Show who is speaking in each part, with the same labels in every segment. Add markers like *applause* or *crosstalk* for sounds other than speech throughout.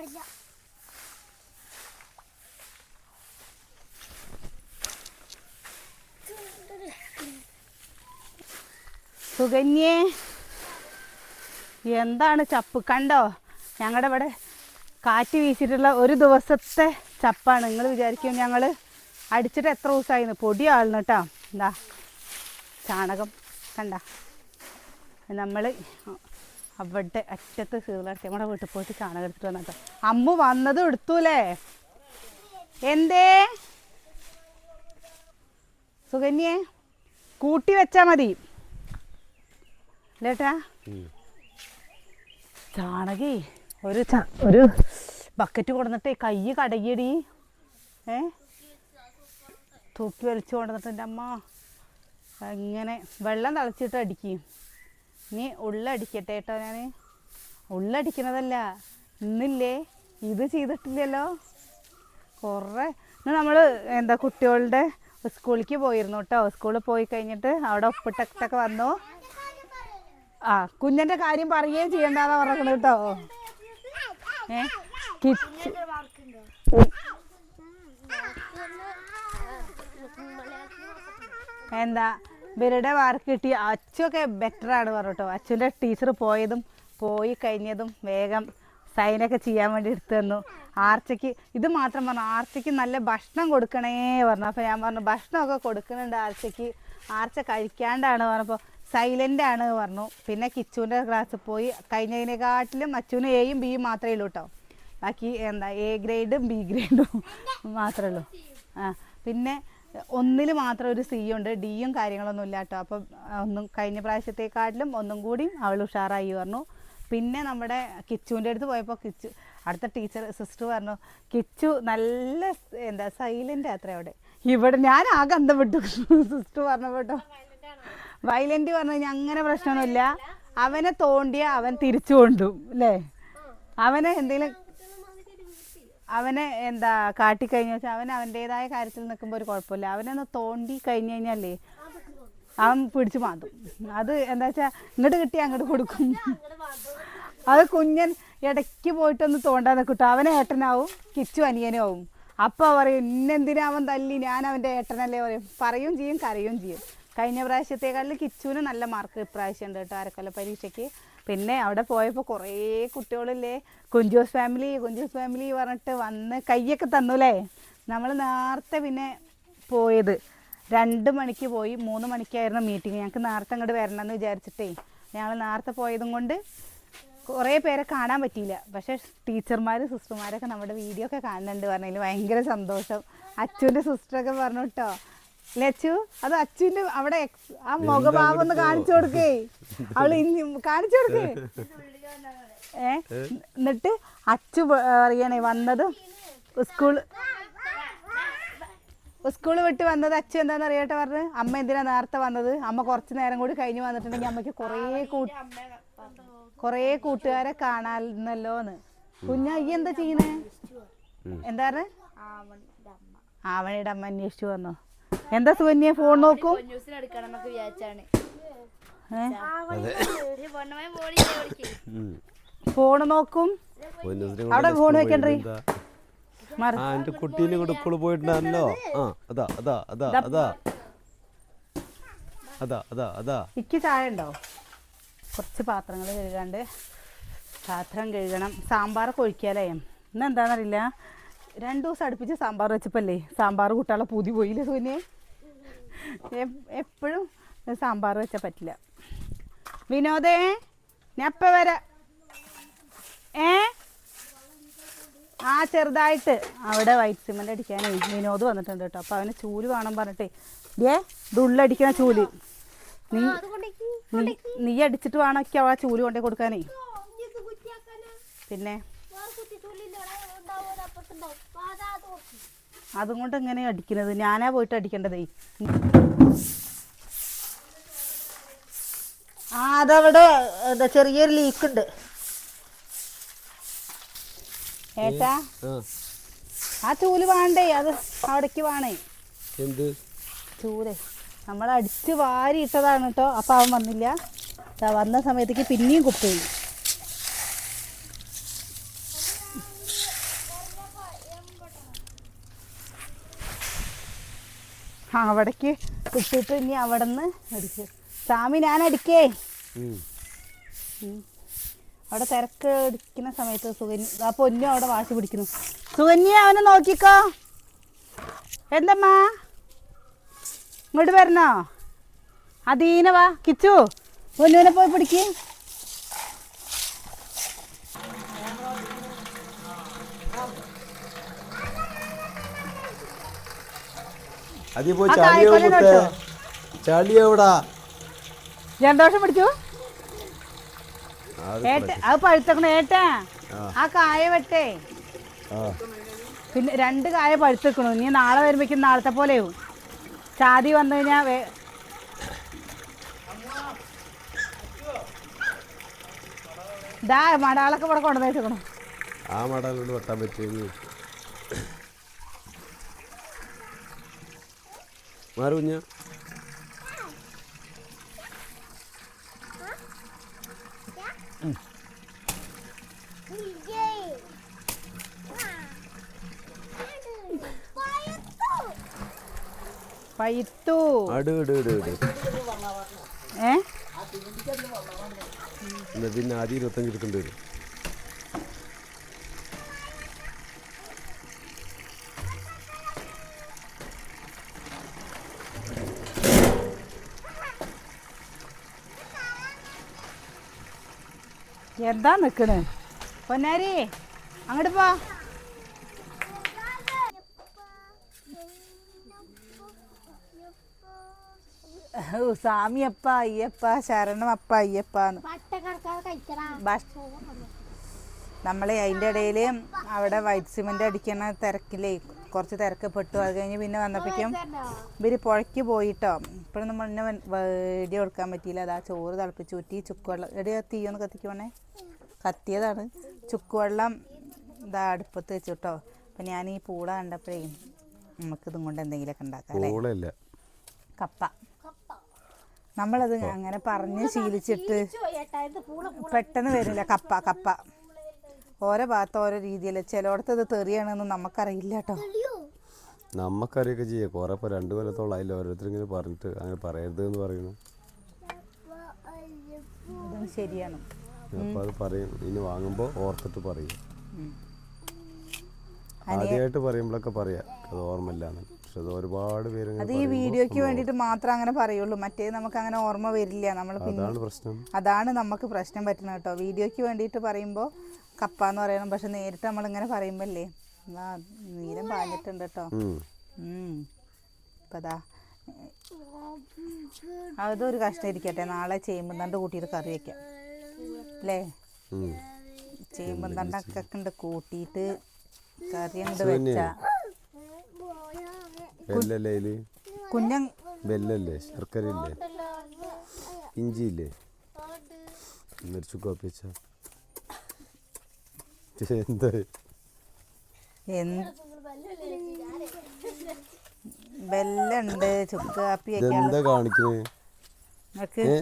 Speaker 1: പാടില്ല
Speaker 2: സുകന്യേ എന്താണ് ചപ്പ്? കണ്ടോ? ഞങ്ങളുടെ ഇവിടെ കാറ്റ് വീശിയിട്ടുള്ള ഒരു ദിവസത്തെ ചപ്പാണ്. നിങ്ങൾ വിചാരിക്കും ഞങ്ങൾ അടിച്ചിട്ട് എത്ര ദിവസമായിരുന്നു പൊടിയാളുന്നു കേട്ടോ എന്താ ചാണകം കണ്ട. നമ്മൾ അവിടെ അറ്റത്ത് സീറിലടച്ച് നമ്മുടെ വീട്ടിൽ പോയിട്ട് ചാണകം എടുത്തിട്ട് വന്നിട്ട് കേട്ടോ അമ്മ വന്നത് എടുത്തൂലേ? എന്തേ? സുഗന്യേ കൂട്ടി വെച്ചാ മതി. ലേട്ടാ ചാണകേ ഒരു ച ഒരു ബക്കറ്റ് കൊടുന്നിട്ട് കൈ കടകിയടി. ഏ? തൂക്കി വലിച്ചു കൊണ്ടുവന്നിട്ട് എന്റെ അമ്മ അങ്ങനെ വെള്ളം തിളച്ചിട്ട് അടിക്കും. ഇനി ഉള്ളടിക്കട്ടെ കേട്ടോ ഞാൻ ഉള്ളടിക്കണതല്ല. ഇന്നില്ലേ? ഇത് ചെയ്തിട്ടില്ലല്ലോ. കുറേ. ഇന്ന് നമ്മൾ എന്താ കുട്ടികളുടെ സ്കൂളിലേക്ക് പോയിരുന്നു കേട്ടോ. സ്കൂളിൽ പോയി കഴിഞ്ഞിട്ട് അവിടെ ഒപ്പിട്ടൊക്കെ വന്നു. ആ കുഞ്ഞന്റെ കാര്യം പറയുകയും ചെയ്യണ്ടെന്നാ പറഞ്ഞത് കേട്ടോ. ഏ? കിച്ച് എന്താ? ഇവരുടെ വാർക്ക് കിട്ടി അച്ചുവൊക്കെ ബെറ്റർ ആണ് പറഞ്ഞിട്ടോ. അച്ഛന്റെ ടീച്ചർ പോയതും പോയി കഴിഞ്ഞതും വേഗം സൈനൊക്കെ ചെയ്യാൻ വേണ്ടി എടുത്തു തന്നു. ആർച്ചയ്ക്ക് ഇത് മാത്രം പറഞ്ഞു ആർച്ചയ്ക്ക് നല്ല ഭക്ഷണം കൊടുക്കണേ പറഞ്ഞു. അപ്പോൾ ഞാൻ പറഞ്ഞു ഭക്ഷണമൊക്കെ കൊടുക്കുന്നുണ്ട് ആർച്ചയ്ക്ക്. ആർച്ച കഴിക്കാണ്ടാണ് പറഞ്ഞപ്പോൾ സൈലന്റ് ആണ് പറഞ്ഞു. പിന്നെ കിച്ചുവിന്റെ ക്ലാസ്സിൽ പോയി. കഴിഞ്ഞതിനെക്കാട്ടിലും അച്ചുവിന് എയും ബിയും മാത്രമേ ഉള്ളൂ കേട്ടോ ബാക്കി എന്താ എ ഗ്രേഡും ബി ഗ്രേഡും മാത്രമേ ഉള്ളൂ. ആ പിന്നെ ഒന്നിൽ മാത്രം ഒരു സി ഉണ്ട്. ഡിയും കാര്യങ്ങളൊന്നും ഇല്ല കേട്ടോ അപ്പം ഒന്നും കഴിഞ്ഞ പ്രാവശ്യത്തെക്കാട്ടിലും ഒന്നും കൂടി അവൾ ഉഷാറായി പറഞ്ഞു. പിന്നെ നമ്മുടെ കിച്ചുവിന്റെ അടുത്ത് പോയപ്പോൾ കിച്ചു അടുത്ത ടീച്ചർ സിസ്റ്റർ പറഞ്ഞു കിച്ചു നല്ല എന്താ സൈലന്റ് അത്ര അവിടെ. ഇവിടെ ഞാൻ ആകെ അന്തം വിട്ടു. സിസ്റ്റർ പറഞ്ഞപ്പോട്ടോ വയലന്റ് പറഞ്ഞു കഴിഞ്ഞാൽ അങ്ങനെ പ്രശ്നമൊന്നുമില്ല. അവനെ തോണ്ടിയ അവൻ തിരിച്ചു കൊണ്ടും അല്ലേ? അവനെ എന്തെങ്കിലും അവനെ എന്താ കാട്ടിക്കഴിഞ്ഞു വെച്ചാൽ അവൻ അവന്റെതായ കാര്യത്തിൽ നിൽക്കുമ്പോൾ ഒരു കുഴപ്പമില്ല. അവനൊന്ന് തോണ്ടി കഴിഞ്ഞ് കഴിഞ്ഞാലേ അവൻ പിടിച്ചു മാന്തും. അത് എന്താ വെച്ചാൽ ഇങ്ങോട്ട് കിട്ടി അങ്ങോട്ട് കൊടുക്കും. അത് കുഞ്ഞൻ ഇടയ്ക്ക് പോയിട്ടൊന്ന് തോണ്ടാൻ നിൽക്കട്ടോ അവൻ ഏട്ടനാവും കിച്ചു അനിയനും ആവും അപ്പോൾ പറയും ഇന്നെന്തിനാ അവൻ തല്ലി? ഞാൻ അവന്റെ ഏട്ടനല്ലേ പറയും. പറയും ചെയ്യും കരയും ചെയ്യും. കഴിഞ്ഞ പ്രാവശ്യത്തേക്കാളിൽ കിച്ചുവിന് നല്ല മാർക്ക് ഇപ്രാവശ്യം ഉണ്ട് കേട്ടോ അരക്കൊല്ല പരീക്ഷയ്ക്ക്. പിന്നെ അവിടെ പോയപ്പോൾ കുറേ കുട്ടികളില്ലേ കുഞ്ചോസ് ഫാമിലി കുഞ്ചോസ് ഫാമിലി പറഞ്ഞിട്ട് വന്ന് കയ്യൊക്കെ തന്നുല്ലേ നമ്മൾ നേരത്തെ പിന്നെ പോയത്. രണ്ട് മണിക്ക് പോയി മൂന്ന് മണിക്കായിരുന്നു മീറ്റിംഗ് ഞങ്ങൾക്ക് നേരത്തെ അങ്ങോട്ട് വരണമെന്ന് വിചാരിച്ചിട്ടേ. ഞങ്ങൾ നേരത്തെ പോയതും കൊണ്ട് കുറേ പേരെ കാണാൻ പറ്റിയില്ല. പക്ഷേ ടീച്ചർമാർ സിസ്റ്റർമാരൊക്കെ നമ്മുടെ വീഡിയോ ഒക്കെ കാണുന്നുണ്ട് പറഞ്ഞതിൽ ഭയങ്കര സന്തോഷം. അച്ഛന്റെ സിസ്റ്ററൊക്കെ പറഞ്ഞു കേട്ടോ അല്ലേ അച്ചു? അത് അച്ഛന്റെ അവിടെ ആ മുഖഭാവം ഒന്ന് കാണിച്ചു കൊടുക്കേ. അവൾ ഇനി കാണിച്ചു കൊടുക്കേ. ഏ? എന്നിട്ട് അച്ചു പറയണേ വന്നത് സ്കൂൾ സ്കൂൾ വിട്ട് വന്നത് അച്ഛൻ എന്താണെന്ന് അറിയട്ടെ പറഞ്ഞ്? അമ്മ എന്തിനാ നേരത്തെ വന്നത്? അമ്മ കുറച്ച് നേരം കൂടി കഴിഞ്ഞ് വന്നിട്ടുണ്ടെങ്കിൽ അമ്മയ്ക്ക് കുറേ കൂ കുറേ കൂട്ടുകാരെ കാണാന്നല്ലോന്ന് കുഞ്ഞ ഈ എന്താ ചെയ്യണേ? എന്താ പറഞ്ഞ? ആവണിയുടെ അമ്മ അന്വേഷിച്ചു വന്നു? എന്താ സുകന്യ? ഫോൺ നോക്കും. ഫോൺ നോക്കും. അവിടെ ഫോൺ വെക്കണ്ടേ.
Speaker 3: എന്റെ കുട്ടീനെ കൂടെ സ്കൂളിൽ പോയിട്ടുണ്ടല്ലോ. ആ അതാ അതാ അതാ അതാ. അതാ അതാ അതാ.
Speaker 2: ഇക്ക് ചായ ഉണ്ടോ? കുറച്ച് പാത്രങ്ങൾ കഴുകാണ്ട് പാത്രം കഴുകണം. സാമ്പാറൊക്കെ ഒഴിക്കാലേ ഇന്ന് എന്താണെന്നറിയില്ല രണ്ടു ദിവസം അടുപ്പിച്ച് സാമ്പാർ വെച്ചപ്പല്ലേ സാമ്പാർ കൂട്ടാനുള്ള പൂതി പോയില്ലേ സൂന്യെ എപ്പോഴും സാമ്പാർ വെച്ചാൽ പറ്റില്ല. വിനോദേ ഞാൻ വരാ വരാം. ഏ? ആ ചെറുതായിട്ട്. അവിടെ വൈറ്റ് സിമെന്റ് അടിക്കാൻ വിനോദ് വന്നിട്ടുണ്ട് കേട്ടോ. അപ്പോൾ അവന് ചൂൽ വേണം പറഞ്ഞിട്ടേ. ഏ ഇത് ഉള്ളടിക്കണ ചൂൽ. നീ നീ അടിച്ചിട്ട് വേണം ഒക്കെ ആ ചൂൽ കൊണ്ടേ കൊടുക്കാനേ. പിന്നെ? അതും കൊണ്ട് എങ്ങനെ അടിക്കുന്നത്? ഞാനാ പോയിട്ട് അടിക്കേണ്ടതേ. ആ അതവിടെ എന്താ ചെറിയൊരു ലീക്ക് ഉണ്ട് ഏട്ടാ
Speaker 3: ആ.
Speaker 2: ചൂൽ വേണ്ടേ? അത് അവിടേക്ക് വേണേ.
Speaker 3: എന്ത്?
Speaker 2: ചൂൽ. നമ്മൾ അടിച്ച് വാരി ഇട്ടതാണ് കേട്ടോ. അപ്പം അവൻ വന്നില്ല. വന്ന സമയത്തേക്ക് പിന്നെയും കുപ്പി. ആ അവിടേക്ക് ഇട്ടിട്ട് ഇനി അവിടെ നിന്ന് അടിക്കും. സ്വാമി ഞാൻ അടിക്കേ. അവിടെ തിരക്ക് അടിക്കുന്ന സമയത്ത് സുകന്യ ആ പൊന്നു അവിടെ വാശി പിടിക്കുന്നു. സുകന്യ അവനെ നോക്കിക്കോ. എന്തമ്മാ? ഇങ്ങോട്ട് വരണോ? അതീന വാ കിച്ചു. പൊന്നുവിനെ പോയി പിടിക്ക്.
Speaker 3: അതീ പോയി
Speaker 2: ജലദോഷം പിടിച്ചു പഴുത്തക്കണ ഏട്ടാ.
Speaker 3: ആ.
Speaker 2: കായ വെട്ടേ. പിന്നെ രണ്ട് കായ പഴുത്തിക്കണു. നീ നാളെ വരുമ്പോഴേക്കും നാളത്തെ പോലെയാവും. ചാതി വന്നു കഴിഞ്ഞാൽ വേ ഇതാ മടാളൊക്കെ ഇവിടെ കൊണ്ടുവന്നേക്കണു.
Speaker 3: ആ മടാലോട് വെട്ടാൻ പറ്റുമെങ്കിൽ മാറി കുഞ്ഞ.
Speaker 2: പൈത്തു.
Speaker 3: അട് ഇട് ഇട് ഇട്.
Speaker 2: ഏ?
Speaker 3: പിന്നെ ആദ്യം ഇരുപത്തഞ്ച് എടുക്കേണ്ടി വരും.
Speaker 2: എന്താ നിക്കണ്? പൊന്നാരി അങ്ങോട്ട് പോ. സ്വാമിയപ്പ അയ്യപ്പ ശരണമപ്പ അയ്യപ്പ നമ്മളെ അതിന്റെ ഇടയിൽ അവിടെ വൈറ്റ് സിമെന്റ് അടിക്കണ തിരക്കിലേ കുറച്ച് തിരക്ക് പെട്ടു അത് കഴിഞ്ഞ് പിന്നെ വന്നപ്പോഴേക്കും ഇവർ പുഴയ്ക്ക് പോയിട്ടോ. ഇപ്പോഴും നമ്മൾ വീഡിയോ എടുക്കാൻ പറ്റിയില്ല. അതാ ചോറ് തിളപ്പിച്ച് ഊറ്റി ചുക്കുവെള്ളം എടിയാ തീയൊന്ന് കത്തിക്കുവാണേ കത്തിയതാണ്. ചുക്കുവെള്ളം ഇതാ അടുപ്പത്ത് വെച്ചു കേട്ടോ അപ്പം ഞാൻ ഈ പൂള കണ്ടപ്പോഴേ നമുക്ക് ഇതും കൊണ്ട് എന്തെങ്കിലുമൊക്കെ ഉണ്ടാക്കാം അല്ലേ? കപ്പ. നമ്മളത് അങ്ങനെ പറഞ്ഞ് ശീലിച്ചിട്ട് പെട്ടെന്ന് വരില്ല കപ്പ കപ്പ. ഓരോ ഭാഗത്ത് ഓരോ രീതിയിൽ ചിലയിടത്ത് ഇത് തെറിയാണെന്ന് നമുക്കറിയില്ല കേട്ടോ.
Speaker 3: നമുക്കറിയൊക്കെ ചെയ്യാം. കുറെ ഇപ്പോൾ രണ്ട് കൊല്ലത്തോളം ആയില്ല ഓരോരുത്തർ ഇങ്ങനെ പറഞ്ഞിട്ട് അങ്ങനെ പറയരുത് എന്ന് പറയുന്നു.
Speaker 2: ശരിയാണ്.
Speaker 3: അപ്പോൾ അത് പറയും. ഇനി വാങ്ങുമ്പോൾ ഓർത്തിട്ട് പറയും. ആദ്യമായിട്ട് പറയുമ്പോഴൊക്കെ പറയാം. അത് ഓർമ്മയില്ലാന്ന്. പക്ഷെ അത് ഒരുപാട് പേര്
Speaker 2: അത് ഈ വീഡിയോക്ക് വേണ്ടിയിട്ട് മാത്രം അങ്ങനെ പറയുള്ളൂ. മറ്റേ നമുക്ക് അങ്ങനെ ഓർമ്മ വരില്ല. നമ്മൾ
Speaker 3: അതാണ് പ്രശ്നം.
Speaker 2: അതാണ് നമുക്ക് പ്രശ്നം പറ്റുന്നത് കേട്ടോ. വീഡിയോക്ക് വേണ്ടിയിട്ട് പറയുമ്പോൾ കപ്പ എന്ന് പറയണം. പക്ഷെ നേരിട്ട് നമ്മൾ ഇങ്ങനെ പറയുമ്പല്ലേ നീരം പാഞ്ഞിട്ടുണ്ട് കേട്ടോ. അതൊരു കഷ്ണം ഇരിക്കട്ടെ. നാളെ ചേമ്പുന്തണ്ട് കൂട്ടിയിട്ട് കറി വെക്കാം. അല്ലേ
Speaker 3: ഉം.
Speaker 2: ചേമ്പുന്തണ്ടൊക്കെ ഉണ്ട് കൂട്ടിയിട്ട് കറി ഉണ്ട്
Speaker 3: വെച്ചാ.
Speaker 2: വെച്ച
Speaker 3: വെല്ലല്ലേ അതിൽ?
Speaker 2: കുഞ്ഞ
Speaker 3: വെല്ലല്ലേ? ശർക്കര ഇല്ലേ ഇഞ്ചി ഇല്ലേ മിർച്ചു കോപ്പി എന്താ?
Speaker 2: എന്ത്? ബെല്ലുണ്ട് ചുക്ക്
Speaker 3: കാപ്പി
Speaker 2: നിങ്ങൾക്ക്
Speaker 3: ഏ?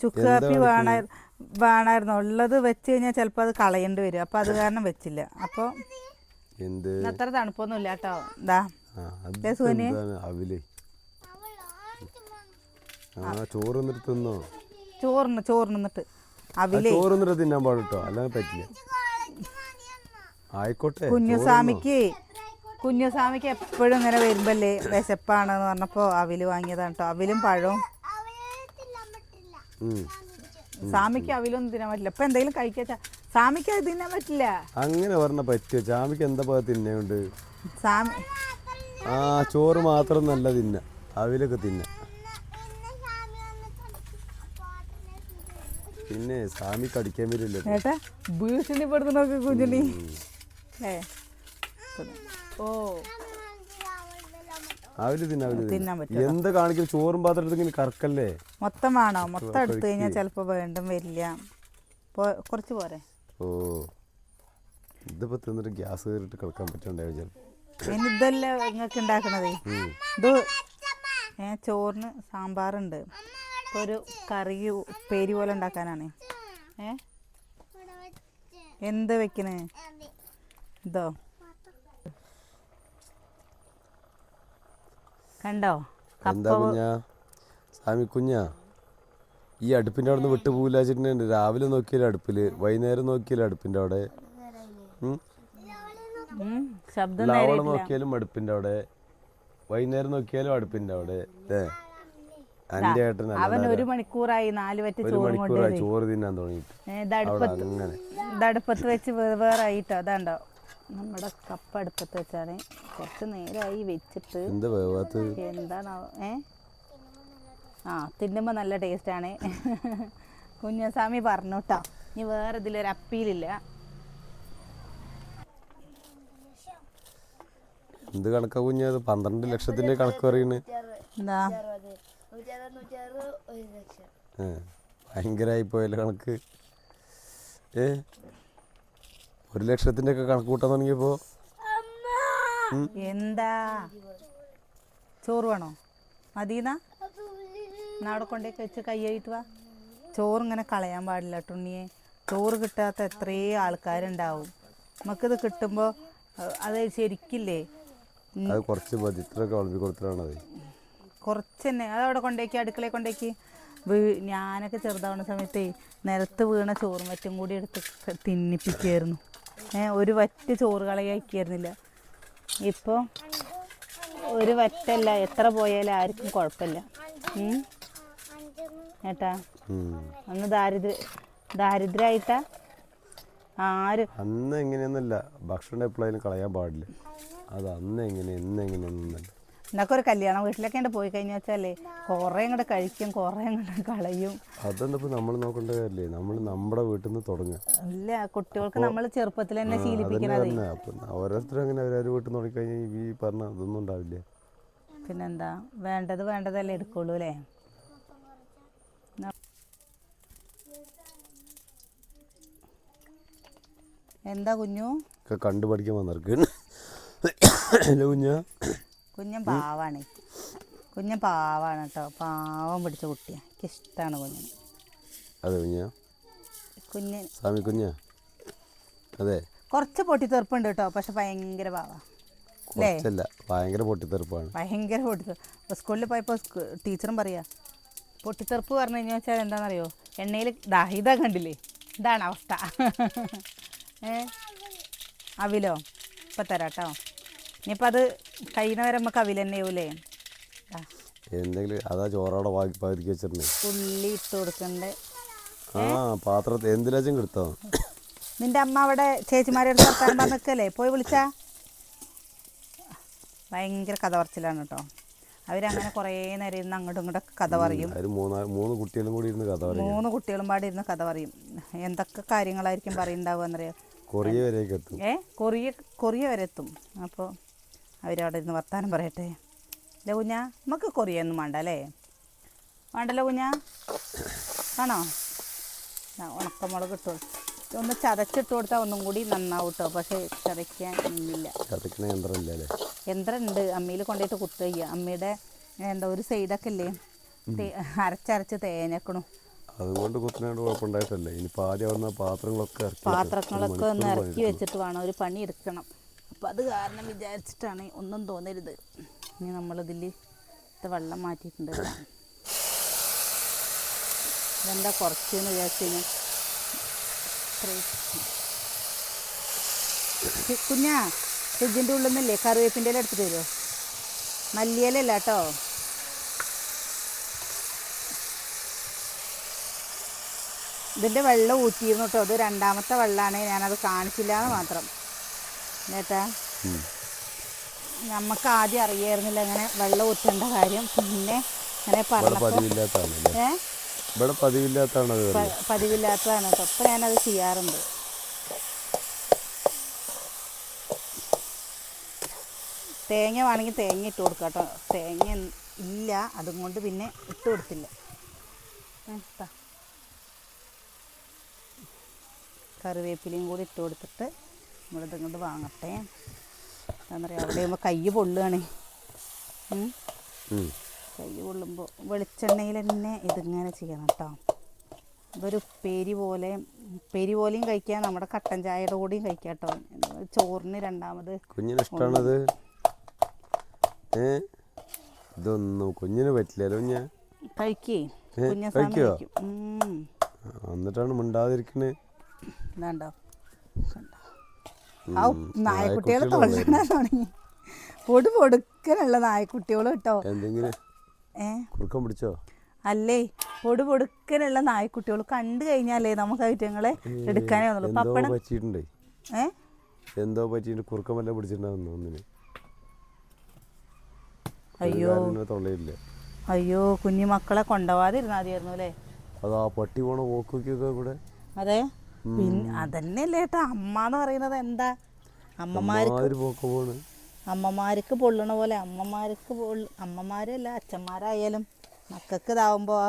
Speaker 2: ചുക്ക് കാപ്പി വേണ വേണമായിരുന്നു ഉള്ളത് വെച്ച് കഴിഞ്ഞാൽ ചിലപ്പോൾ അത് കളയേണ്ടി വരും. അപ്പോൾ അത് കാരണം വെച്ചില്ല. അപ്പോൾ
Speaker 3: എന്ത്?
Speaker 2: അത്ര തണുപ്പൊന്നും ഇല്ല കേട്ടോ സുകന്യ.
Speaker 3: എന്താണ്? അവിൽ. ആ ചോറ് എന്നിട്ട് തിന്നോ?
Speaker 2: ചോറിന്
Speaker 3: ചോറിന്നിട്ട്
Speaker 2: അവിലെ.
Speaker 3: ചോറ് എന്നിട്ട് തിന്നാൻ പാടിട്ടോ? അല്ലാതെ പറ്റില്ല. ആയിക്കോട്ടെ
Speaker 2: കുഞ്ഞുസ്വാമിക്ക് കുഞ്ഞുസ്വാമിക്ക് എപ്പോഴും ഇങ്ങനെ വരുമ്പല്ലേ വിശപ്പാണെന്ന് പറഞ്ഞപ്പോൾ അവിൽ വാങ്ങിയതാണ് കേട്ടോ. അവിലും പഴവും.
Speaker 3: ഉം.
Speaker 2: സ്വാമിക്ക് അവിലൊന്നും തിന്നാൻ പറ്റില്ല. ഇപ്പൊ എന്തെങ്കിലും കഴിക്കാ സ്വാമിക്ക് അത് തിന്നാൻ പറ്റില്ല.
Speaker 3: അങ്ങനെ പറഞ്ഞ പറ്റുമോ ചാമിക്ക് എന്താ പാ തിന്നുണ്ട്? ആ ചോറ് മാത്രം നല്ല തിന്ന. അവിലൊക്കെ തിന്ന. പിന്നെ സ്വാമി കടിക്കാൻ വരില്ല
Speaker 2: ഏട്ടാ ഭീഷണിപ്പെടുത്തണൊക്കെ കുഞ്ഞുണ്ണി. ഏ. ഓ.
Speaker 3: അവിൽ തിന്ന അവിൽ
Speaker 2: തിന്നാൻ പറ്റും
Speaker 3: എന്താ കാണിക്കും ചോറും പാത്രം ഇങ്ങനെ കറക്കല്ലേ?
Speaker 2: മൊത്തം വേണോ? മൊത്തം എടുത്തു കഴിഞ്ഞാൽ ചിലപ്പോ വേണ്ടും വരില്ല. കുറച്ച് പോരെ.
Speaker 3: ഓ ഇതിപ്പോ തിന്നിട്ട് ഗ്യാസ് കയറിട്ട് കിടക്കാൻ പറ്റണ്ടായോ ചിലപ്പോ.
Speaker 2: ഇതല്ലേ നിങ്ങൾക്ക് ഉണ്ടാക്കണതേ? ഇത് ചോറിന് സാമ്പാറുണ്ട്. ഇപ്പൊ ഒരു കറി ഉപ്പേരി പോലെ ഉണ്ടാക്കാനാണ്. ഏ? എന്ത് വെക്കണേ? ഇതോ. കണ്ടോ?
Speaker 3: എന്താ കുഞ്ഞാ? സ്വാമി കുഞ്ഞാ ഈ അടുപ്പിന്റെ അവിടെ നിന്ന് വിട്ടു പോകില്ലാച്ചിട്ടുണ്ട് രാവിലെ നോക്കിയാലും അടുപ്പിൽ വൈകുന്നേരം നോക്കിയാലും അടുപ്പിന്റെ അവിടെ. ലവള നോക്കിയാലും അടുപ്പിന്റെ അവിടെ. വൈകുന്നേരം നോക്കിയാലും അടുപ്പിന്റെ അവിടെ. ഏട്ടൻ
Speaker 2: അവൻ ഒരു മണിക്കൂറായി നാല് ചോറും
Speaker 3: ചോറ് തിന്നാൻ തുടങ്ങിയിട്ട്. അങ്ങനെ.
Speaker 2: അടുപ്പത്ത് വെച്ച് വേറെ ആയിട്ടോ അതാണ്ടോ? നമ്മുടെ കപ്പ അടുപ്പത്ത് വെച്ചാണ്. കുറച്ച് നേരമായി വെച്ചിട്ട്
Speaker 3: എന്താ
Speaker 2: എന്താണ് ഏ? ആ തിന്നുമ്പോൾ നല്ല ടേസ്റ്റാണ് കുഞ്ഞസ്വാമി പറഞ്ഞു കേട്ടോ ഇനി വേറെ ഇതിലൊരു അപ്പീലില്ല
Speaker 3: എന്ത് കണക്കാ കുഞ്ഞാ? അത് പന്ത്രണ്ട് ലക്ഷത്തിന്റെ കണക്ക് പറയുന്നത്
Speaker 2: എന്താ?
Speaker 3: ഭയങ്കരമായി പോയല്ലോ കണക്ക്. ഏ? ഒരു ലക്ഷത്തിന്റെ ഒക്കെ കണക്ക് കൂട്ടാൻ തുടങ്ങിയപ്പോ
Speaker 2: എന്താ? ചോറ് വേണോ? മതിയെന്നാ നാടെ അവിടെ കൊണ്ടേക്ക് വെച്ച് കൈയായിട്ട് വാ. ചോറ് ഇങ്ങനെ കളയാൻ പാടില്ല ടുണ്ണിയെ ചോറ് കിട്ടാത്ത എത്രയേ ആൾക്കാരുണ്ടാവും. നമുക്കിത് കിട്ടുമ്പോ അത് ശരിക്കില്ലേ?
Speaker 3: അത് കുറച്ച്
Speaker 2: കുറച്ച് തന്നെ അതവിടെ കൊണ്ടേക്ക് അടുക്കളയിൽ കൊണ്ടേക്ക് വീ ഞാനൊക്കെ ചെറുതാവുന്ന സമയത്തേ നിലത്ത് വീണ ചോറും മറ്റും കൂടി എടുത്ത് ഏ ഒരു വറ്റ് ചോറ് കളയാക്കിയായിരുന്നില്ല ഇപ്പോൾ ഒരു വറ്റല്ല എത്ര പോയാലും ആർക്കും കുഴപ്പമില്ല? ഏട്ടാ. അന്ന് ദാരിദ്ര്യ ദാരിദ്ര്യായിട്ടാ ആരും
Speaker 3: അന്ന് എങ്ങനെയൊന്നുമില്ല. ഭക്ഷണം എപ്പോഴായാലും കളയാൻ പാടില്ല. അത് അന്ന് എങ്ങനെ എങ്ങനെയൊന്നുമല്ല.
Speaker 2: എന്നൊക്കെ ഒരു കല്യാണം വീട്ടിലൊക്കെ ഉണ്ട് പോയി കഴിഞ്ഞാൽ വെച്ചാലേ കുറേ അങ്ങോട്ട് കഴിക്കും കുറേ അങ്ങോട്ട് കളയും.
Speaker 3: അതൊന്നും ഇപ്പൊ നമ്മൾ നോക്കേണ്ട കാര്യമില്ലേ നമ്മൾ നമ്മുടെ വീട്ടിൽ നിന്ന് തുടങ്ങുക
Speaker 2: ഇല്ല കുട്ടികൾക്ക് നമ്മൾ ചെറുപ്പത്തിൽ തന്നെ ശീലിപ്പിക്കണത്.
Speaker 3: ഓരോരുത്തരും അങ്ങനെ അവരവരുടെ വീട്ടിൽ നിന്ന് തുടങ്ങിക്കഴിഞ്ഞാൽ ഈ പറഞ്ഞ ഇതൊന്നും ഉണ്ടാവില്ല.
Speaker 2: പിന്നെന്താ? വേണ്ടത് വേണ്ടതല്ലേ എടുക്കുള്ളൂ അല്ലേ? എന്താ കുഞ്ഞു?
Speaker 3: കണ്ടുപഠിക്കാൻ കണ്ടു പഠിക്കാൻ വന്നവർക്ക് കുഞ്ഞാ.
Speaker 2: കുഞ്ഞൻ പാവാണ്. കുഞ്ഞൻ പാവാണ് കേട്ടോ പാവം പിടിച്ച കുട്ടിയാ. എനിക്കിഷ്ടമാണ് കുഞ്ഞൻ
Speaker 3: അതെ കുഞ്ഞാ?
Speaker 2: കുഞ്ഞ്
Speaker 3: സ്വാമി കുഞ്ഞാ? അതെ.
Speaker 2: കുറച്ച് പൊട്ടിത്തെറുപ്പുണ്ട് കേട്ടോ പക്ഷെ ഭയങ്കര പാവാ.
Speaker 3: കുറച്ചല്ല. ഭയങ്കര പൊട്ടിത്തെറുപ്പാണ്.
Speaker 2: ഭയങ്കര പൊട്ടിത്തെറുപ്പ് സ്കൂളിൽ പോയപ്പോൾ ടീച്ചറും പറയാ പൊട്ടിത്തെറുപ്പ് പറഞ്ഞു കഴിഞ്ഞാൽ വെച്ചാൽ എന്താണെന്നറിയോ എണ്ണയിൽ ദാഹിത കണ്ടില്ലേ? ഇതാണ് അവസ്ഥ. *laughs* ഏ? അവിലോ? ഇപ്പം തരാം കേട്ടോ ഇനിയിപ്പോൾ അത് കഴിയുന്നവരെ നമുക്ക് അവിൽ തന്നെ ആവൂലേ?
Speaker 3: എന്തെങ്കിലും അതാ ചോറോടെ പകുതിക്ക് വെച്ചിട്ടുണ്ട്
Speaker 2: ഉള്ളി ഇട്ട് കൊടുക്കണ്ടേ.
Speaker 3: ആ പാത്രത്തെ എന്തിലാച്ചും കിടത്തോ
Speaker 2: നിന്റെ അമ്മ അവിടെ ചേച്ചിമാരെ അടുത്ത് വർത്താനം പോയി വിളിച്ചാ? ഭയങ്കര കഥ പറച്ചിലാണ് കേട്ടോ അവരങ്ങനെ കുറേ നേരം ഇരുന്ന് അങ്ങോട്ടും ഇങ്ങോട്ടൊക്കെ കഥ പറയും.
Speaker 3: മൂന്ന് കുട്ടികളും കൂടി ഇരുന്ന് കഥ പറയും.
Speaker 2: മൂന്ന് കുട്ടികളും പാടി ഇരുന്ന് കഥ പറയും. എന്തൊക്കെ കാര്യങ്ങളായിരിക്കും പറയുന്നുണ്ടാവുക എന്നറിയാം?
Speaker 3: കൊറിയ വരെ എത്തും.
Speaker 2: ഏ? കൊറിയ കൊറിയ വരെ എത്തും. അപ്പോൾ അവരവിടെ ഇരുന്ന് വർത്താനം പറയട്ടെ. അല്ലേ കുഞ്ഞാ നമുക്ക് കൊറിയൊന്നും വേണ്ട അല്ലേ? വേണ്ടല്ലോ കുഞ്ഞാ. ആണോ? ഉണക്കമുളക് ഇട്ടു ഒന്ന് ചതച്ചിട്ട് കൊടുത്താൽ ഒന്നും കൂടി നന്നാവും കേട്ടോ പക്ഷേ ചതയ്ക്കാൻ ഇല്ല.
Speaker 3: അല്ലേ?
Speaker 2: യന്ത്രം ഉണ്ട് അമ്മയിൽ കൊണ്ടുപോയിട്ട് കുത്തുക അമ്മയുടെ എന്താ ഒരു സൈഡൊക്കെ ഇല്ലേ? അരച്ചരച്ച് തേനക്കണു
Speaker 3: അതുകൊണ്ട് കുഴപ്പമുണ്ടായിട്ടല്ലേ. ഇനി പാതി വന്ന പാത്രങ്ങളൊക്കെ.
Speaker 2: പാത്രങ്ങളൊക്കെ ഒന്ന് ഇറക്കി വെച്ചിട്ട് വേണം. ഒരു പണി എടുക്കണം. അപ്പം അത് കാരണം വിചാരിച്ചിട്ടാണ് ഒന്നും തോന്നരുത്. ഇനി നമ്മളിതിൽ വെള്ളം മാറ്റിയിട്ടുണ്ട്. ഇതെന്താ കുറച്ചെന്ന് വിചാരിച്ചു കുഞ്ഞാ ഫ്രിഡ്ജിന്റെ ഉള്ളിൽ നിന്നല്ലേ കറിവേപ്പിന്റെ ഇല എടുത്തിട്ട് തരുമോ മല്ലിയിലല്ല കേട്ടോ. ഇതിന്റെ വെള്ളം ഊറ്റിയിരുന്നു കേട്ടോ. അത് രണ്ടാമത്തെ വെള്ളമാണ് ഞാനത് കാണിച്ചില്ല എന്ന് മാത്രം. കേട്ടാ
Speaker 3: ഉം.
Speaker 2: നമുക്ക് ആദ്യം അറിയായിരുന്നില്ല അങ്ങനെ വെള്ളം ഊറ്റേണ്ട കാര്യം. പിന്നെ അങ്ങനെ
Speaker 3: ഇവിടെ പതിവില്ലാത്തതാണ് പതിവില്ലാത്തതാണ് അത്
Speaker 2: പ- പതിവില്ലാത്തതാണ് കേട്ടോ. അപ്പം ഞാനത് ചെയ്യാറുണ്ട്. തേങ്ങ വേണമെങ്കിൽ തേങ്ങ ഇട്ട് കൊടുക്കാം കേട്ടോ. തേങ്ങ ഇല്ല. അതും കൊണ്ട് പിന്നെ ഇട്ട് കൊടുത്തില്ല. കറിവേപ്പിലയും കൂടി ഇട്ട് കൊടുത്തിട്ട് നമ്മളിത് ഇങ്ങോട്ട് വാങ്ങട്ടെ. എന്താ പറയുക അവിടെ ആകുമ്പോൾ കൈ പൊള്ളുകയാണ്. കൈ പൊള്ളുമ്പോൾ വെളിച്ചെണ്ണയിൽ തന്നെ ഇതിങ്ങനെ ചെയ്യണം കേട്ടോ ഇതൊരു ഉപ്പേരി പോലെ ഉപ്പേരി പോലെയും കഴിക്കാം. നമ്മുടെ കട്ടൻ ചായയുടെ കൂടെയും കഴിക്കാം കേട്ടോ ചോറിന് രണ്ടാമത്
Speaker 3: കുഞ്ഞിന് ഇഷ്ടമാണത് ഇതൊന്നും കുഞ്ഞിന് പറ്റില്ലല്ലോ ഞാൻ
Speaker 2: കഴിക്കേ. കുഞ്ഞോ
Speaker 3: എന്നിട്ടാണ് മിണ്ടാതിരിക്കണേ.
Speaker 2: ഇതാണ്ടോ? ഔ നായക്കുട്ടികൾ തൊഴിലിടാൻ തുടങ്ങി. പൊടു പൊടുക്കനുള്ള നായക്കുട്ടികൾ കേട്ടോ. ഏ?
Speaker 3: കുറുക്കം പിടിച്ചോ?
Speaker 2: അല്ലേ പൊടു പൊടുക്കനുള്ള നായക്കുട്ടികൾ കണ്ടു കഴിഞ്ഞാലേ നമുക്ക് ഐറ്റങ്ങളെ എടുക്കാനേ വന്നുള്ളൂ. പപ്പടം ഏ?
Speaker 3: എന്തോ പറ്റിയിട്ട് കുറുക്കം വല്ല പിടിച്ചിട്ടുണ്ടാവുന്നു ഒന്നിന്
Speaker 2: അയ്യോ.
Speaker 3: തൊള്ളയില്ല.
Speaker 2: അയ്യോ കുഞ്ഞു മക്കളെ കൊണ്ടുപോവാതിരുന്നാതിയായിരുന്നു അല്ലേ?
Speaker 3: അതാ പട്ടി പോണ പോക്കൊക്കെ ഇവിടെ.
Speaker 2: അതെ. പിന്നെ അതന്നെയല്ലേ ഏട്ടാ. അമ്മ എന്ന് പറയുന്നത് എന്താ? അമ്മമാർക്ക് അമ്മമാർക്ക് പൊള്ളണ പോലെ. അമ്മമാർക്ക് അമ്മമാരല്ല അച്ഛന്മാരായാലും മക്കൾക്ക് ഇതാവുമ്പോൾ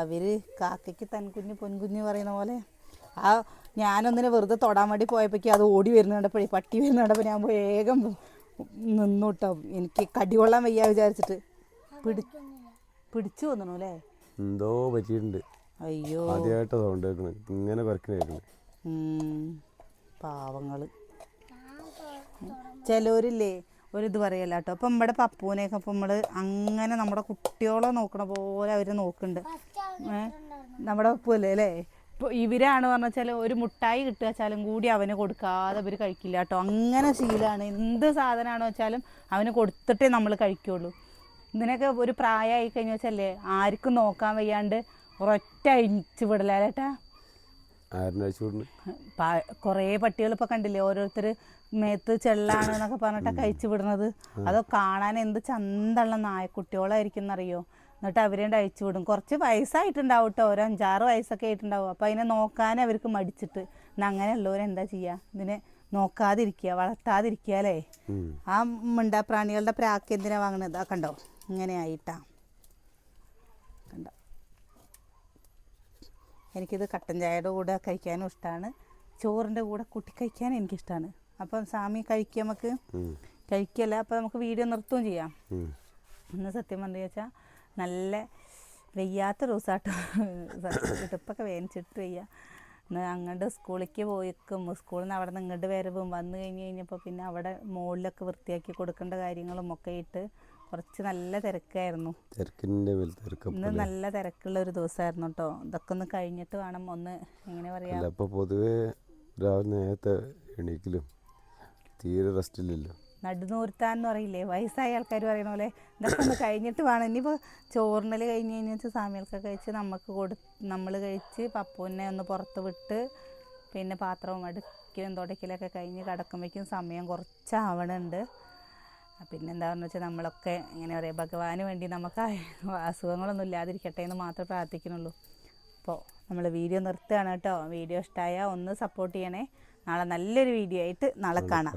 Speaker 2: അവർ കാക്കയ്ക്ക് തൻകുഞ്ഞ് പൊൻകുഞ്ഞ് പറയുന്ന പോലെ. ആ ഞാനൊന്നിനെ വെറുതെ തൊടാൻ വേണ്ടി പോയപ്പോഴേക്കും അത് ഓടി വരുന്ന കണ്ടപ്പോഴേ പട്ടി വരുന്ന കണ്ടപ്പോൾ ഞാൻ വേഗം നിന്നുട്ടോ. എനിക്ക് കടികൊള്ളാൻ വയ്യ വിചാരിച്ചിട്ട്. പിടി പിടിച്ചു വന്നു അല്ലേ?
Speaker 3: എന്തോ പറ്റിയിട്ടുണ്ട്.
Speaker 2: അയ്യോ.
Speaker 3: ആദ്യമായിട്ടാ സൗണ്ട് കേൾക്കണേ. ഇങ്ങനെ കുറയ്ക്കണ കേൾക്കണേ.
Speaker 2: പാവങ്ങൾ പാവങ്ങൾ. ചിലവരില്ലേ ഒരിത് പറയല്ല കേട്ടോ അപ്പം നമ്മുടെ പപ്പൂനെയൊക്കെ അപ്പം നമ്മൾ അങ്ങനെ നമ്മുടെ കുട്ടികളെ നോക്കണ പോലെ അവർ നോക്കുന്നുണ്ട് നമ്മുടെ പപ്പു അല്ലേ? അല്ലേ ഇപ്പോൾ ഇവരാണ് പറഞ്ഞാൽ വെച്ചാൽ ഒരു മുട്ടായി കിട്ടുക വെച്ചാലും കൂടി അവന് കൊടുക്കാതെ ഇവർ കഴിക്കില്ല കേട്ടോ അങ്ങനെ ശീലമാണ് എന്ത് സാധനമാണോ വെച്ചാലും അവന് കൊടുത്തിട്ടേ നമ്മൾ കഴിക്കുള്ളൂ. ഇതിനൊക്കെ ഒരു പ്രായമായി കഴിഞ്ഞ വെച്ചല്ലേ ആർക്കും നോക്കാൻ വയ്യാണ്ട് ഒരൊറ്റ അഴിച്ചു വിടലേട്ടാ കൊറേ പട്ടികൾ ഇപ്പൊ കണ്ടില്ലേ? ഓരോരുത്തർ മേത്ത് ചെള്ളാണ് എന്നൊക്കെ പറഞ്ഞിട്ട് കഴിച്ചു വിടുന്നത്. അതോ കാണാൻ എന്ത് ചന്തള്ള നായക്കുട്ടികളായിരിക്കും എന്നറിയോ? എന്നിട്ട് അവരെ അയച്ചു വിടും. കുറച്ച് വയസ്സായിട്ടുണ്ടാവും കേട്ടോ ഒരു അഞ്ചാറ് വയസ്സൊക്കെ ആയിട്ടുണ്ടാവും. അപ്പം അതിനെ നോക്കാൻ അവർക്ക് മടിച്ചിട്ട്. അങ്ങനെ ഉള്ളവരെന്താ ചെയ്യുക ഇതിനെ നോക്കാതിരിക്കുക വളർത്താതിരിക്കുക അല്ലേ. ആ മിണ്ടാ പ്രാണികളുടെ പ്രാക്ക് എന്തിനാ വാങ്ങണത്? ആ കണ്ടോ? ഇങ്ങനെ ആയിട്ടാ കണ്ടോ എനിക്കിത് കട്ടൻ ചായയുടെ കൂടെ കഴിക്കാനും ഇഷ്ടമാണ് ചോറിന്റെ കൂടെ കൂട്ടി കഴിക്കാൻ എനിക്കിഷ്ടമാണ് അപ്പം സ്വാമി കഴിക്കുക നമുക്ക്. കഴിക്കല്ല അപ്പം നമുക്ക് വീഡിയോ നിർത്തുകയും ചെയ്യാം. ഇന്ന് സത്യം പറഞ്ഞു വെച്ചാൽ നല്ല വെയ്യാത്ത ദിവസമാട്ടോ ഇടുപ്പൊക്കെ വേനിച്ചിട്ട് വയ്യ. അങ്ങോട്ട് സ്കൂളിലേക്ക് പോയിക്കും. സ്കൂളിൽ നിന്ന് അവിടെ നിന്ന് ഇങ്ങോട്ട് വരവും. വന്നു കഴിഞ്ഞ് കഴിഞ്ഞപ്പോൾ പിന്നെ അവിടെ മുകളിലൊക്കെ വൃത്തിയാക്കി കൊടുക്കേണ്ട കാര്യങ്ങളും ഒക്കെ ഇട്ട് കുറച്ച് നല്ല തിരക്കായിരുന്നു.
Speaker 3: തിരക്കിന്റെ
Speaker 2: ഇന്ന് നല്ല തിരക്കുള്ള ഒരു ദിവസമായിരുന്നു കേട്ടോ ഇതൊക്കെ ഒന്ന് കഴിഞ്ഞിട്ട് വേണം ഒന്ന് എങ്ങനെ പറയാ
Speaker 3: അപ്പോൾ പൊതുവേ രാവിലെ നേരത്തെ എണീക്കലും തീരെ റെസ്റ്റ് ഇല്ലല്ലോ
Speaker 2: നടുനൂർത്താൻ എന്ന് പറയില്ലേ വയസ്സായ ആൾക്കാർ പറയുന്ന പോലെ ഇതൊക്കെ ഒന്ന് കഴിഞ്ഞിട്ട് വേണം. ഇനിയിപ്പോൾ ചോറിനൽ കഴിഞ്ഞ് കഴിഞ്ഞാൽ സാമ്യൽക്കൊക്കെ കഴിച്ച് നമുക്ക് കൊടു നമ്മൾ കഴിച്ച് പപ്പുവിനെ ഒന്ന് പുറത്ത് വിട്ട് പിന്നെ പാത്രവും അടുക്കലും തുടക്കലൊക്കെ കഴിഞ്ഞ് കിടക്കുമ്പോഴേക്കും സമയം കുറച്ച് ആവണുണ്ട് പിന്നെ എന്താണെന്ന് വെച്ചാൽ നമ്മളൊക്കെ ഇങ്ങനെ പറയാം ഭഗവാന് വേണ്ടി നമുക്ക് അസുഖങ്ങളൊന്നും ഇല്ലാതിരിക്കട്ടെ എന്ന് മാത്രമേ പ്രാർത്ഥിക്കുന്നുള്ളൂ. അപ്പോൾ നമ്മൾ വീഡിയോ നിർത്തുകയാണ് കേട്ടോ. വീഡിയോ ഇഷ്ടമായ ഒന്ന് സപ്പോർട്ട് ചെയ്യണേ. നാളെ നല്ലൊരു വീഡിയോ ആയിട്ട് നാളെ
Speaker 3: കാണാ.